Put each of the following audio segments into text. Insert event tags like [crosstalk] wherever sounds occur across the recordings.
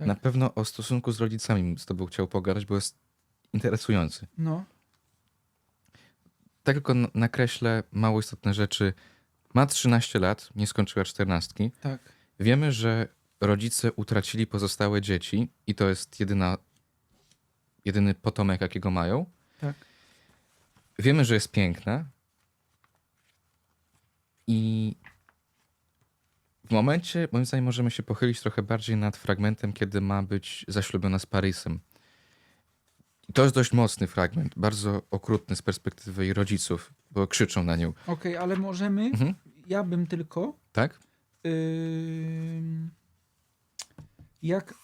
Tak. Na pewno o stosunku z rodzicami z tobą chciał pogadać, bo jest interesujący. No, Tak tylko n- nakreślę mało istotne rzeczy. Ma 13 lat, nie skończyła 14. tak. Wiemy, że rodzice utracili pozostałe dzieci i to jest jedyna, jedyny potomek, jakiego mają. Tak. Wiemy, że jest piękna. I w momencie, moim zdaniem, możemy się pochylić trochę bardziej nad fragmentem, kiedy ma być zaślubiona z Parysem. To jest dość mocny fragment, bardzo okrutny z perspektywy jej rodziców, bo krzyczą na nią. Okej, ale możemy, Mhm. ja bym tylko, Tak? ym, jak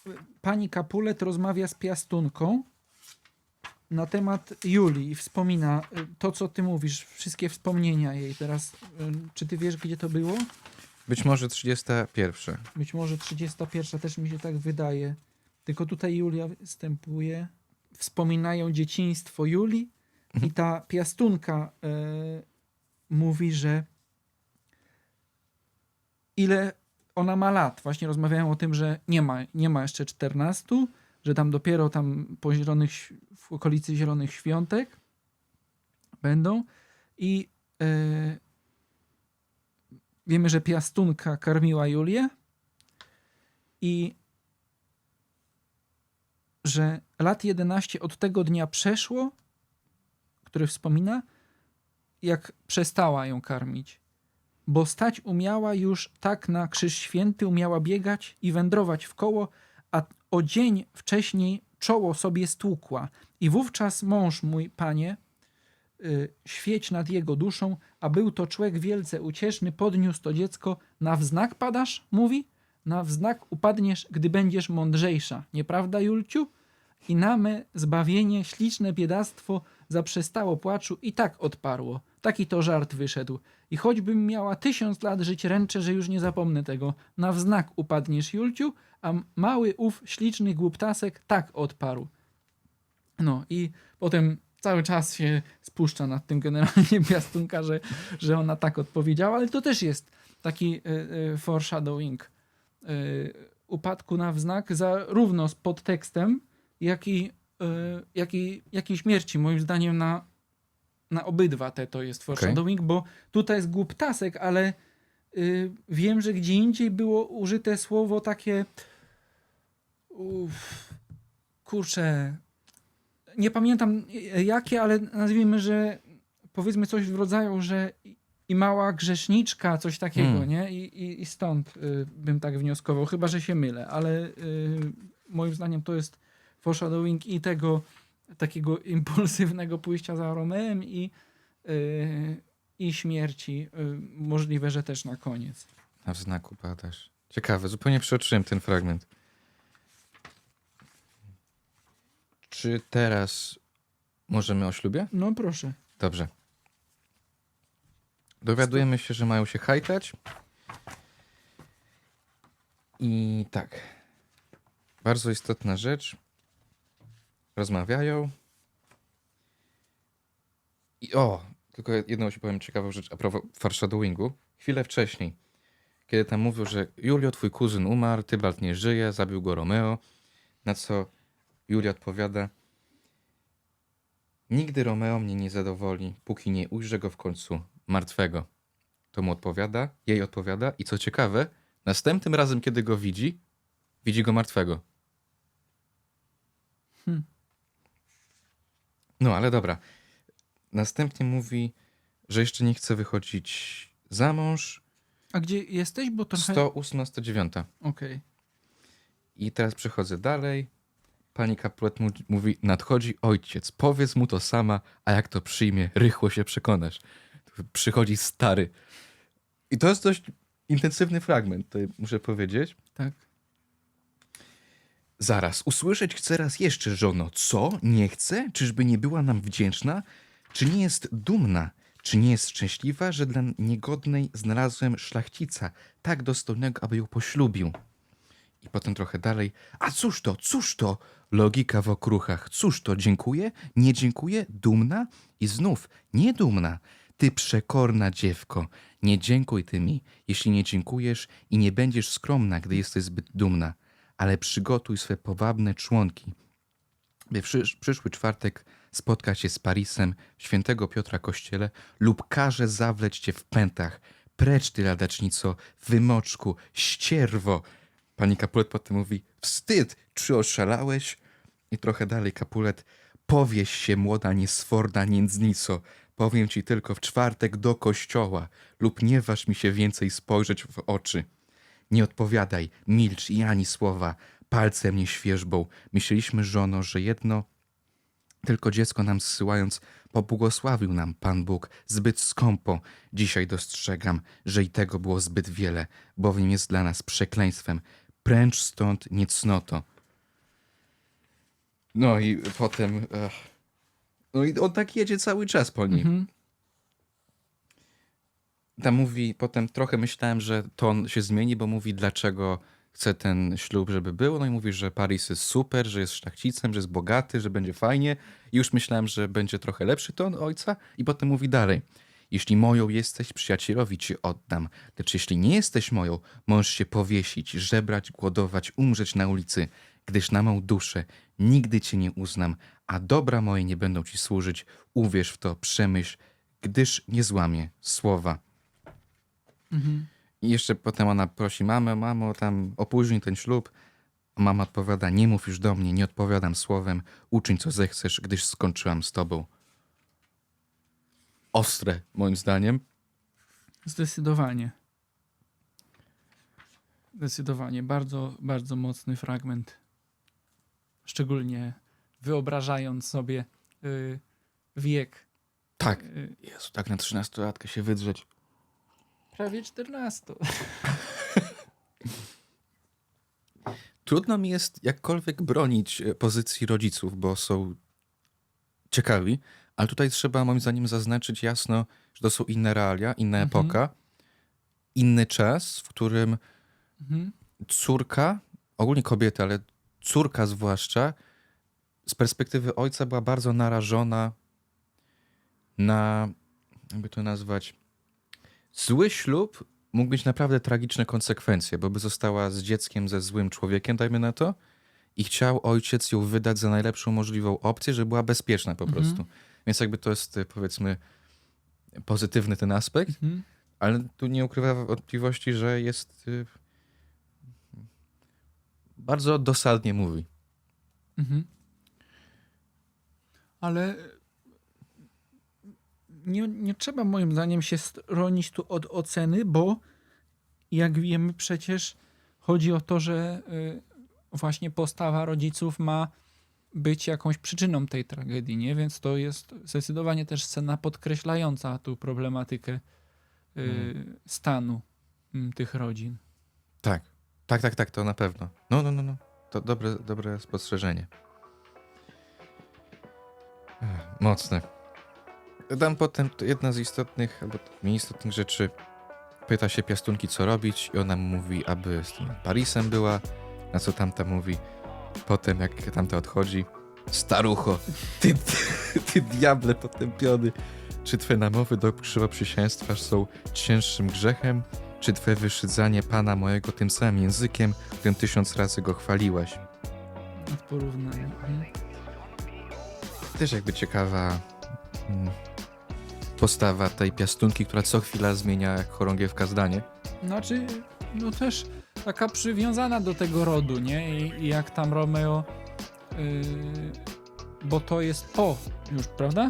pani Kapulet rozmawia z piastunką na temat Julii i wspomina y, to, co ty mówisz, wszystkie wspomnienia jej teraz. Czy ty wiesz, gdzie to było? Być może 31. Być może 31 też mi się tak wydaje. Tylko tutaj Julia występuje. Wspominają dzieciństwo Julii i ta piastunka e, mówi, że ile ona ma lat. Właśnie rozmawiają o tym, że nie ma, nie ma jeszcze 14, że tam dopiero tam po zielonych, w okolicy Zielonych Świątek będą i e, wiemy, że piastunka karmiła Julię i że lat 11 od tego dnia przeszło, który wspomina, jak przestała ją karmić. Bo stać umiała już tak na krzyż święty, umiała biegać i wędrować w koło, a o dzień wcześniej czoło sobie stłukła. I wówczas mąż mój, panie, świeć nad jego duszą, a był to człowiek wielce ucieszny, podniósł to dziecko. Na wznak padasz? Mówi. Na wznak upadniesz, gdy będziesz mądrzejsza. Nieprawda, Julciu? I na me zbawienie, śliczne biedactwo zaprzestało płaczu i tak odparło. Taki to żart wyszedł. I choćbym miała tysiąc lat żyć, ręczę, że już nie zapomnę tego. Na wznak upadniesz, Julciu, a mały ów śliczny głuptasek tak odparł. No i potem cały czas się spuszcza nad tym generalnie [laughs] piastunka, że, że ona tak odpowiedziała, ale to też jest taki y, y, foreshadowing y, upadku na wznak zarówno z podtekstem, jak i, jak i, jak i śmierci. Moim zdaniem na, na obydwa te to jest foreshadowing, bo tutaj jest głuptasek, ale wiem, że gdzie indziej było użyte słowo takie uff, kurczę nie pamiętam y, jakie, ale nazwijmy, że powiedzmy coś w rodzaju, że i- mała grzeszniczka, coś takiego, Hmm. nie? I, i, I stąd y, bym tak wnioskował, chyba że się mylę, ale y, moim zdaniem to jest foreshadowing i tego takiego [laughs] impulsywnego pójścia za Romeem i, y, i śmierci. Y, możliwe, że też na koniec. Na wznaku padasz. Ciekawe, zupełnie przeoczyłem ten fragment. Czy teraz możemy o ślubie? No proszę. Dobrze. Dowiadujemy się, że mają się hajtać. I tak. Bardzo istotna rzecz. Rozmawiają. I o, tylko jedną ci powiem ciekawą rzecz a propos foreshadowingu. Chwilę wcześniej, kiedy tam mówił, że Julio, twój kuzyn umarł, Tybalt nie żyje, zabił go Romeo, na co Julia odpowiada, Nigdy Romeo mnie nie zadowoli, póki nie ujrzę go w końcu martwego. To mu odpowiada, jej odpowiada i co ciekawe, następnym razem, kiedy go widzi, widzi go martwego. Hmm. No, ale dobra. Następnie mówi, że jeszcze nie chce wychodzić za mąż. A gdzie jesteś? Bo trochę... 108, 109. Okej. I teraz przechodzę dalej. Pani Kapulet mu- mówi, nadchodzi ojciec, powiedz mu to sama, a jak to przyjmie, rychło się przekonasz. Przychodzi stary. I to jest dość intensywny fragment, muszę powiedzieć. Tak. Zaraz, usłyszeć chcę raz jeszcze, żono. Co? Nie chce? Czyżby nie była nam wdzięczna? Czy nie jest dumna? Czy nie jest szczęśliwa, że dla niegodnej znalazłem szlachcica, tak dostojnego, aby ją poślubił? I potem trochę dalej. A cóż to, cóż to? Logika w okruchach. Cóż to, dziękuję? Nie dziękuję? Dumna? I znów, niedumna. Ty przekorna dziewko, nie dziękuj ty mi, jeśli nie dziękujesz i nie będziesz skromna, gdy jesteś zbyt dumna. ale przygotuj swe powabne członki, by przysz, przyszły czwartek spotkać się z Parisem w świętego Piotra kościele lub każe zawleć cię w pętach. Precz ty, ladacznico, wymoczku, ścierwo. Pani Kapulet potem mówi, wstyd, czy oszalałeś? I trochę dalej Kapulet, powieś się, młoda niesforna niędznico. Powiem ci tylko w czwartek do kościoła lub nie waż mi się więcej spojrzeć w oczy. Nie odpowiadaj, milcz i ani słowa. Palcem nie świeżbą. Myśleliśmy, żono, że jedno tylko dziecko nam zsyłając, pobłogosławił nam Pan Bóg zbyt skąpo. Dzisiaj dostrzegam, że i tego było zbyt wiele, bowiem jest dla nas przekleństwem. Pręcz stąd niecnoto. No i potem... ech. No i on tak jedzie cały czas po nim. Mhm. Tam mówi, potem trochę myślałem, że ton się zmieni, bo mówi, dlaczego chce ten ślub, żeby był. No i mówi, że Paris jest super, że jest szlachcicem, że jest bogaty, że będzie fajnie. I już myślałem, że będzie trochę lepszy ton ojca. I potem mówi dalej. Jeśli moją jesteś, przyjacielowi ci oddam. Lecz jeśli nie jesteś moją, możesz się powiesić, żebrać, głodować, umrzeć na ulicy, gdyż na mą duszę nigdy cię nie uznam, a dobra moje nie będą ci służyć. Uwierz w to, przemyśl, gdyż nie złamię słowa. Mhm. I jeszcze potem ona prosi mamę, mamo, tam opóźnij ten ślub. Mama odpowiada, nie mów już do mnie, nie odpowiadam słowem, uczyń co zechcesz, gdyż skończyłam z tobą. Ostre, moim zdaniem. Zdecydowanie. Zdecydowanie. Bardzo, bardzo mocny fragment. Szczególnie wyobrażając sobie y, wiek. Tak. Y, Jezu, tak na trzynastolatkę się wydrzeć. prawie 14. [laughs] Trudno mi jest jakkolwiek bronić e, pozycji rodziców, bo są ciekawi, ale tutaj trzeba moim zdaniem zaznaczyć jasno, że to są inne realia, inna Mhm. epoka, inny czas, w którym Mhm. córka, ogólnie kobieta, ale córka zwłaszcza, z perspektywy ojca była bardzo narażona na, jakby to nazwać, zły ślub mógł mieć naprawdę tragiczne konsekwencje, bo by została z dzieckiem ze złym człowiekiem, dajmy na to, i chciał ojciec ją wydać za najlepszą możliwą opcję, żeby była bezpieczna po Mhm. prostu. Więc jakby to jest, y, powiedzmy, pozytywny ten aspekt. Mhm. Ale tu nie ukrywa wątpliwości, że jest. y, Bardzo dosadnie mówi. Mhm. Ale nie, nie trzeba moim zdaniem się stronić tu od oceny, bo jak wiemy przecież chodzi o to, że y, właśnie postawa rodziców ma być jakąś przyczyną tej tragedii, nie? Więc to jest zdecydowanie też scena podkreślająca tu problematykę y, Mhm. stanu mm, tych rodzin. Tak. Tak, tak, tak, to na pewno. No, no, no, no. To dobre, dobre spostrzeżenie. Mocne. Dam potem jedna z istotnych, albo mniej istotnych rzeczy. Pyta się piastunki, co robić, i ona mówi, aby z tym Parisem była. Na co tamta mówi, potem jak tamta odchodzi, starucho, ty, ty, ty diable potępiony, czy twe namowy do krzywoprzysięstwa są cięższym grzechem, czy twe wyszydzanie Pana mojego tym samym językiem, którym tysiąc razy go chwaliłaś? W porównaniu. Mhm. Też jakby ciekawa mm, postawa tej piastunki, która co chwila zmienia jak chorągiewka zdanie. Znaczy, no też taka przywiązana do tego rodu, nie? I, i jak tam Romeo, yy, bo to jest po już, prawda?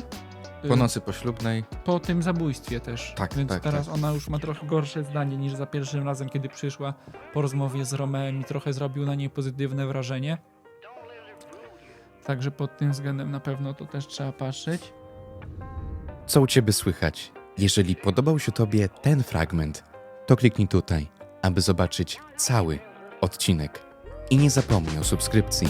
Yy, Po nocy poślubnej, po tym zabójstwie też. Tak, Więc tak, teraz tak. ona już ma trochę gorsze zdanie niż za pierwszym razem, kiedy przyszła po rozmowie z Romeem i trochę zrobił na niej pozytywne wrażenie. Także pod tym względem na pewno to też trzeba patrzeć. Co u Ciebie słychać? Jeżeli podobał się Tobie ten fragment, to kliknij tutaj, aby zobaczyć cały odcinek. I nie zapomnij o subskrypcji